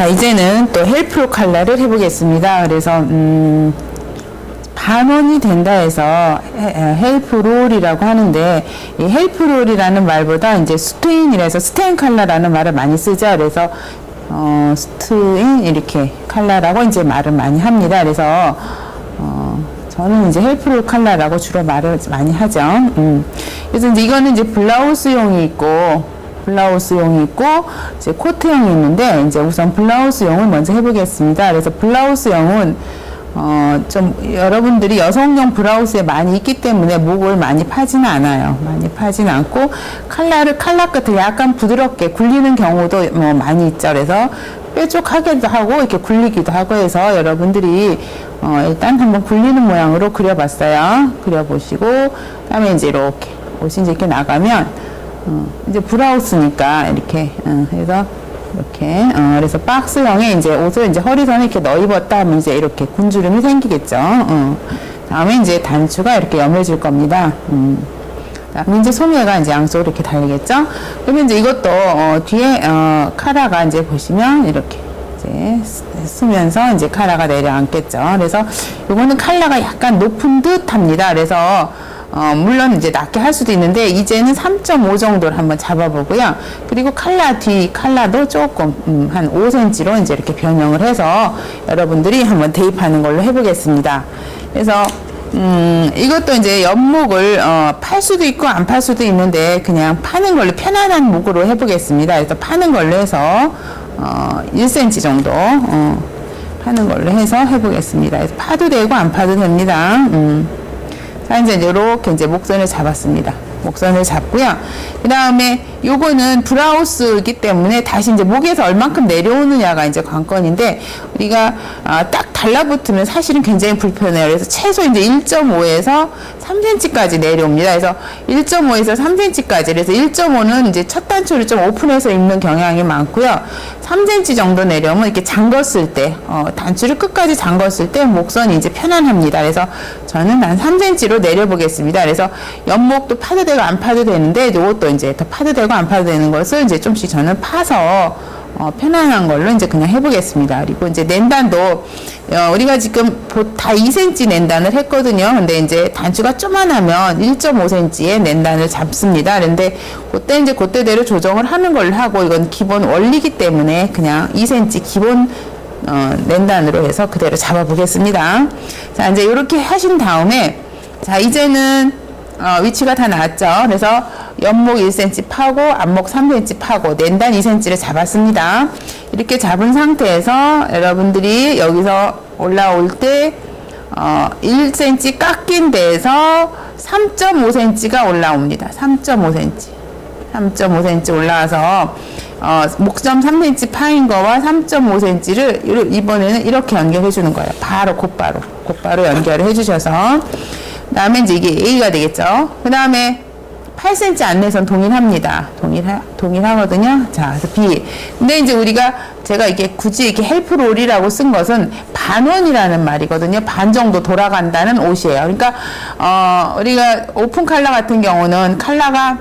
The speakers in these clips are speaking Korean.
자, 이제는 또 헬프로 칼라를 해보겠습니다. 그래서, 음, 반원이 된다 해서 해- 헬프롤이라고 하는데 이 헬프롤이라는 말보다 이제 스트인이라서 스테인 칼라라는 말을 많이 쓰죠. 그래서 어, 스트인 이렇게 칼라라고 이제 말을 많이 합니다. 그래서 어, 저는 이제 헬프롤 칼라라고 주로 말을 많이 하죠. 음. 그래서 이제 이거는 이제 블라우스용이 있고 블라우스용이 있고 이제 코트용이 있는데 이제 우선 블라우스용을 먼저 해보겠습니다. 그래서 블라우스용은 어, 좀 여러분들이 여성용 브라우스에 많이 있기 때문에 목을 많이 파지는 않아요. 많이 파지는 않고 칼라를 칼라 끝을 약간 부드럽게 굴리는 경우도 뭐 많이 있죠. 그래서 뾰족하기도 하고 이렇게 굴리기도 하고 해서 여러분들이 어, 일단 한번 굴리는 모양으로 그려봤어요. 그려보시고 그다음에 이제 이렇게 옷이 이렇게 나가면 어, 이제 브라우스니까 이렇게 어, 해서 이렇게 어, 그래서 박스형에 이제 옷을 이제 허리선에 이렇게 넣어 입었다 하면 이제 이렇게 군주름이 생기겠죠. 어. 다음에 이제 단추가 이렇게 염해질 겁니다. 음. 그다음에 이제 소매가 이제 양쪽으로 이렇게 달리겠죠. 그러면 이제 이것도 어, 뒤에 어, 카라가 이제 보시면 이렇게 이제 쓰- 쓰면서 이제 카라가 내려앉겠죠. 그래서 이거는 칼라가 약간 높은 듯 합니다. 그래서 어, 물론 이제 낮게 할 수도 있는데 이제는 3.5 정도를 한번 잡아보고요. 그리고 칼라 뒤 칼라도 조금 음, 한 5cm로 이제 이렇게 변형을 해서 여러분들이 한번 대입하는 걸로 해보겠습니다. 그래서 음, 이것도 이제 연목을 어, 팔 수도 있고 안 팔 수도 있는데 그냥 파는 걸로 편안한 목으로 해보겠습니다. 그래서 파는 걸로 해서 어, 1cm 정도 어, 파는 걸로 해서 해보겠습니다. 그래서 파도 되고 안 파도 됩니다. 음. 자, 이제 이렇게 이제 목선을 잡았습니다. 목선을 잡고요. 그 다음에 요거는 브라우스이기 때문에 다시 이제 목에서 얼만큼 내려오느냐가 이제 관건인데 우리가 아, 딱 달라붙으면 사실은 굉장히 불편해요. 그래서 최소 이제 1.5에서 3cm까지 내려옵니다. 그래서 1.5에서 3cm까지. 그래서 1.5는 이제 첫 단추를 좀 오픈해서 입는 경향이 많고요. 3cm 정도 내려오면 이렇게 잠궜을 때, 어, 단추를 끝까지 잠궜을 때 목선이 이제 편안합니다. 그래서 저는 한 3cm로 내려보겠습니다. 그래서 옆목도 파도 되고 안 파도 되는데 이것도 이제 더 파도 되고 안 파도 되는 것을 이제 좀씩 저는 파서 어, 편안한 걸로 이제 그냥 해보겠습니다. 그리고 이제 낸단도 어, 우리가 지금 보- 다 2cm 낸단을 했거든요. 근데 이제 단추가 쪼만하면 1.5cm의 낸단을 잡습니다. 그런데 그때 이제 그때대로 조정을 하는 걸로 하고 이건 기본 원리기 때문에 그냥 2cm 기본 어, 낸단으로 해서 그대로 잡아보겠습니다. 자, 이제 이렇게 하신 다음에 자, 이제는 어, 위치가 다 나왔죠. 그래서 옆목 1cm 파고 앞목 3cm 파고 낸단 2cm를 잡았습니다. 이렇게 잡은 상태에서 여러분들이 여기서 올라올 때 어, 1cm 깎인 데에서 3.5cm가 올라옵니다. 3.5cm. 3.5cm 올라와서 어, 목점 3cm 파인 거와 3.5cm를 이번에는 이렇게 연결해 주는 거예요. 바로 곧바로 곧바로 연결을 해 주셔서 그 다음에 이제 이게 A가 되겠죠. 그 다음에 8cm 안내선 동일합니다. 동일하, 동일하거든요. 자, 그래서 B. 근데 이제 우리가 제가 이게 굳이 이렇게 헬프롤이라고 쓴 것은 반원이라는 말이거든요. 반 정도 돌아간다는 옷이에요. 그러니까, 어, 우리가 오픈 칼라 같은 경우는 칼라가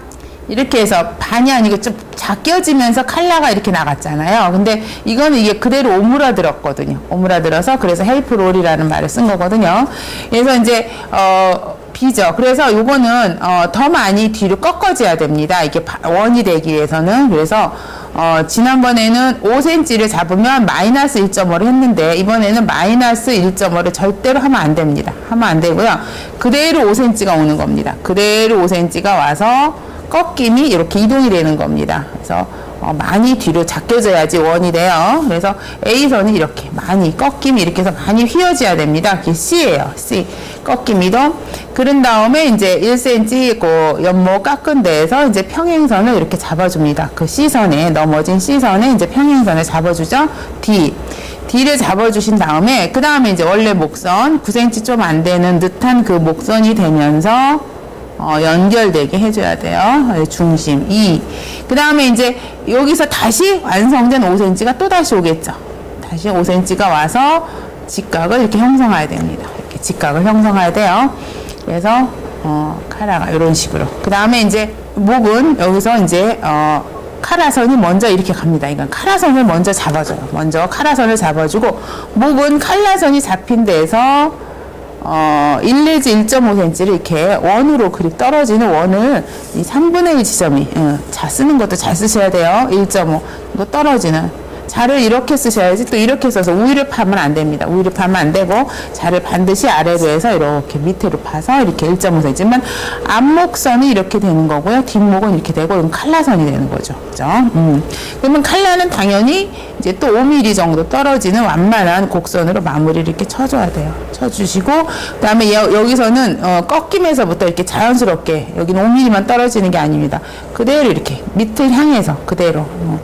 이렇게 해서 반이 아니고 좀 작겨지면서 칼라가 이렇게 나갔잖아요. 근데 이거는 이게 그대로 오므라들었거든요. 오므라들어서 그래서 헬프 롤이라는 말을 쓴 거거든요. 그래서 이제 어 비죠. 그래서 요거는 어, 더 많이 뒤로 꺾어져야 됩니다. 이게 바- 원이 되기 위해서는 그래서 어, 지난번에는 5cm를 잡으면 마이너스 1.5를 했는데 이번에는 마이너스 1.5를 절대로 하면 안 됩니다. 하면 안 되고요. 그대로 5cm가 오는 겁니다. 그대로 5cm가 와서 꺾임이 이렇게 이동이 되는 겁니다. 그래서 어, 많이 뒤로 작겨져야지 원이 돼요. 그래서 A선이 이렇게 많이 꺾임이 이렇게 해서 많이 휘어져야 됩니다. 그게 C예요. C. 꺾임 이동. 그런 다음에 이제 1cm 그 연모 깎은 데에서 이제 평행선을 이렇게 잡아줍니다. 그 C선에 넘어진 C선에 이제 평행선을 잡아주죠. D. D를 잡아주신 다음에 그 다음에 이제 원래 목선 9cm 좀 안 되는 듯한 그 목선이 되면서 어, 연결되게 해줘야 돼요. 네, 중심 2. 그 다음에 이제 여기서 다시 완성된 5cm가 또 다시 오겠죠. 다시 5cm가 와서 직각을 이렇게 형성해야 됩니다. 이렇게 직각을 형성해야 돼요. 그래서 어, 카라가 이런 식으로. 그 다음에 이제 목은 여기서 이제 어, 카라선이 먼저 이렇게 갑니다. 이건 카라선을 먼저 잡아줘요. 먼저 카라선을 잡아주고 목은 칼라선이 잡힌 데에서 어, 1 내지 1.5cm를 이렇게 원으로 그리 떨어지는 원을 이 3분의 1 지점이 예, 자 쓰는 것도 잘 쓰셔야 돼요. 1.5 이거 떨어지는 자를 이렇게 쓰셔야지 또 이렇게 써서 우위를 파면 안 됩니다. 우위를 파면 안 되고 자를 반드시 아래로 해서 이렇게 밑으로 파서 이렇게 1.5cm만 앞목선이 이렇게 되는 거고요. 뒷목은 이렇게 되고 그럼 칼라선이 되는 거죠. 그죠? 음. 그러면 칼라는 당연히 이제 또 5mm 정도 떨어지는 완만한 곡선으로 마무리를 이렇게 쳐줘야 돼요. 쳐주시고 그다음에 여, 여기서는 어, 꺾임에서부터 이렇게 자연스럽게 여기는 5mm만 떨어지는 게 아닙니다. 그대로 이렇게 밑을 향해서 그대로 어,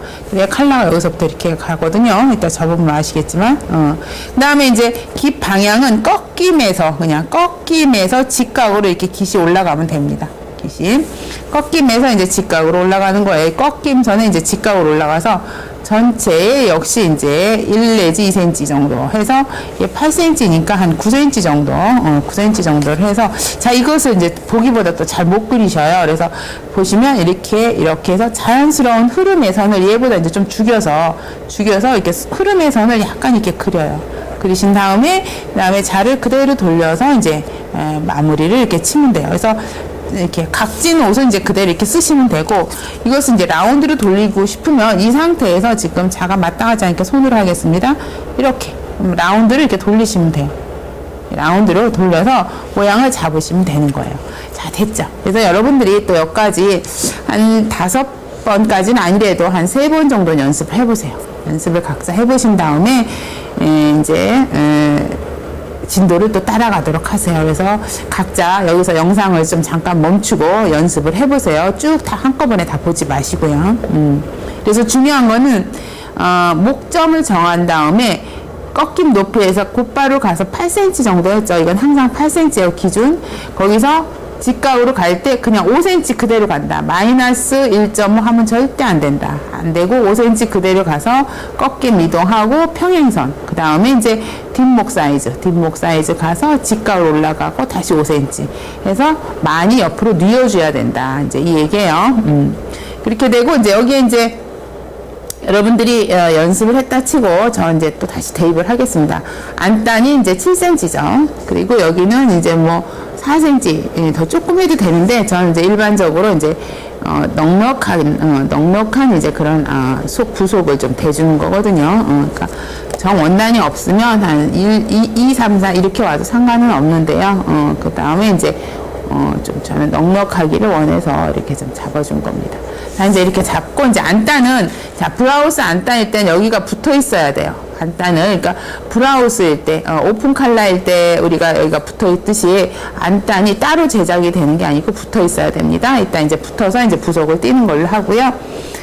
칼라가 여기서부터 이렇게 가거든요. 이따 접으면 아시겠지만 어. 그 다음에 이제 깃 방향은 꺾임에서 그냥 꺾임에서 직각으로 이렇게 깃이 올라가면 됩니다. 깃이 꺾임에서 이제 직각으로 올라가는 거예요. 꺾임선은 이제 직각으로 올라가서 전체에 역시 이제 1 내지 2cm 정도 해서 이게 8cm니까 한 9cm 정도, 어, 9cm 정도를 해서 자 이것을 이제 보기보다 또 잘 못 그리셔요. 그래서 보시면 이렇게 이렇게 해서 자연스러운 흐름의 선을 얘보다 이제 좀 죽여서 죽여서 이렇게 흐름의 선을 약간 이렇게 그려요. 그리신 다음에 그다음에 자를 그대로 돌려서 이제 에, 마무리를 이렇게 치면 돼요. 그래서 이렇게 각진 옷은 이제 그대로 이렇게 쓰시면 되고 이것은 이제 라운드로 돌리고 싶으면 이 상태에서 지금 자가 마땅하지 않게 손으로 하겠습니다. 이렇게 그럼 라운드를 이렇게 돌리시면 돼요. 라운드로 돌려서 모양을 잡으시면 되는 거예요. 자, 됐죠? 그래서 여러분들이 또 여기까지 한 다섯 번까지는 아니래도 한 세 번 정도 연습을 해보세요. 연습을 각자 해보신 다음에, 에, 이제, 에, 진도를 또 따라가도록 하세요. 그래서 각자 여기서 영상을 좀 잠깐 멈추고 연습을 해보세요. 쭉 다 한꺼번에 다 보지 마시고요. 음. 그래서 중요한 거는 어, 목점을 정한 다음에 꺾임 높이에서 곧바로 가서 8cm 정도였죠. 이건 항상 8cm예요. 기준. 거기서 직각으로 갈 때 그냥 5cm 그대로 간다. 마이너스 1.5 하면 절대 안 된다. 안 되고 5cm 그대로 가서 꺾임 이동하고 평행선. 그 다음에 이제 뒷목 사이즈, 뒷목 사이즈 가서 직각으로 올라가고 다시 5cm. 해서 많이 옆으로 뉘어줘야 된다. 이제 이 얘기예요. 음. 그렇게 되고 이제 여기에 이제 여러분들이 어, 연습을 했다 치고 저 이제 또 다시 대입을 하겠습니다. 안단이 이제 7cm죠. 그리고 여기는 이제 뭐 4cm 예, 더 조금 해도 되는데 저는 이제 일반적으로 이제 어, 넉넉한 어, 넉넉한 이제 그런 아, 속 부속을 좀 대주는 거거든요. 어, 그러니까 정 원단이 없으면 한 1, 2, 2, 3, 4 이렇게 와도 상관은 없는데요. 어, 그 다음에 이제 어, 좀 저는 넉넉하기를 원해서 이렇게 좀 잡아준 겁니다. 자, 이제 이렇게 잡고, 이제 안단은, 자, 브라우스 안단일 땐 여기가 붙어 있어야 돼요. 안단은, 그러니까 브라우스일 때, 어, 오픈 칼라일 때 우리가 여기가 붙어 있듯이 안단이 따로 제작이 되는 게 아니고 붙어 있어야 됩니다. 일단 이제 붙어서 이제 부속을 띄는 걸로 하고요.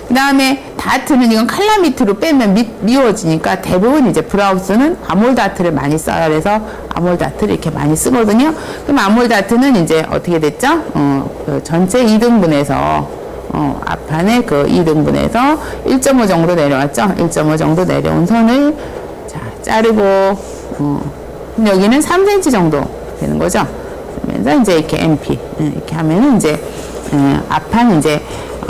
그 다음에 다트는 이건 칼라 밑으로 빼면 미, 미워지니까 대부분 이제 브라우스는 아몰 다트를 많이 써요. 그래서 아몰 다트를 이렇게 많이 쓰거든요. 그럼 아몰 다트는 이제 어떻게 됐죠? 어, 그 전체 2등분해서 어, 앞판에 그 2등분해서 1.5 정도 내려왔죠? 1.5 정도 내려온 선을 자, 자르고 어, 여기는 3cm 정도 되는 거죠? 그러면서 이제 이렇게 MP 예, 이렇게 하면은 이제 예, 앞판 이제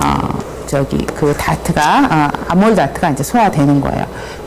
어, 저기 그 다트가 아, 아몰 다트가 이제 소화되는 거예요.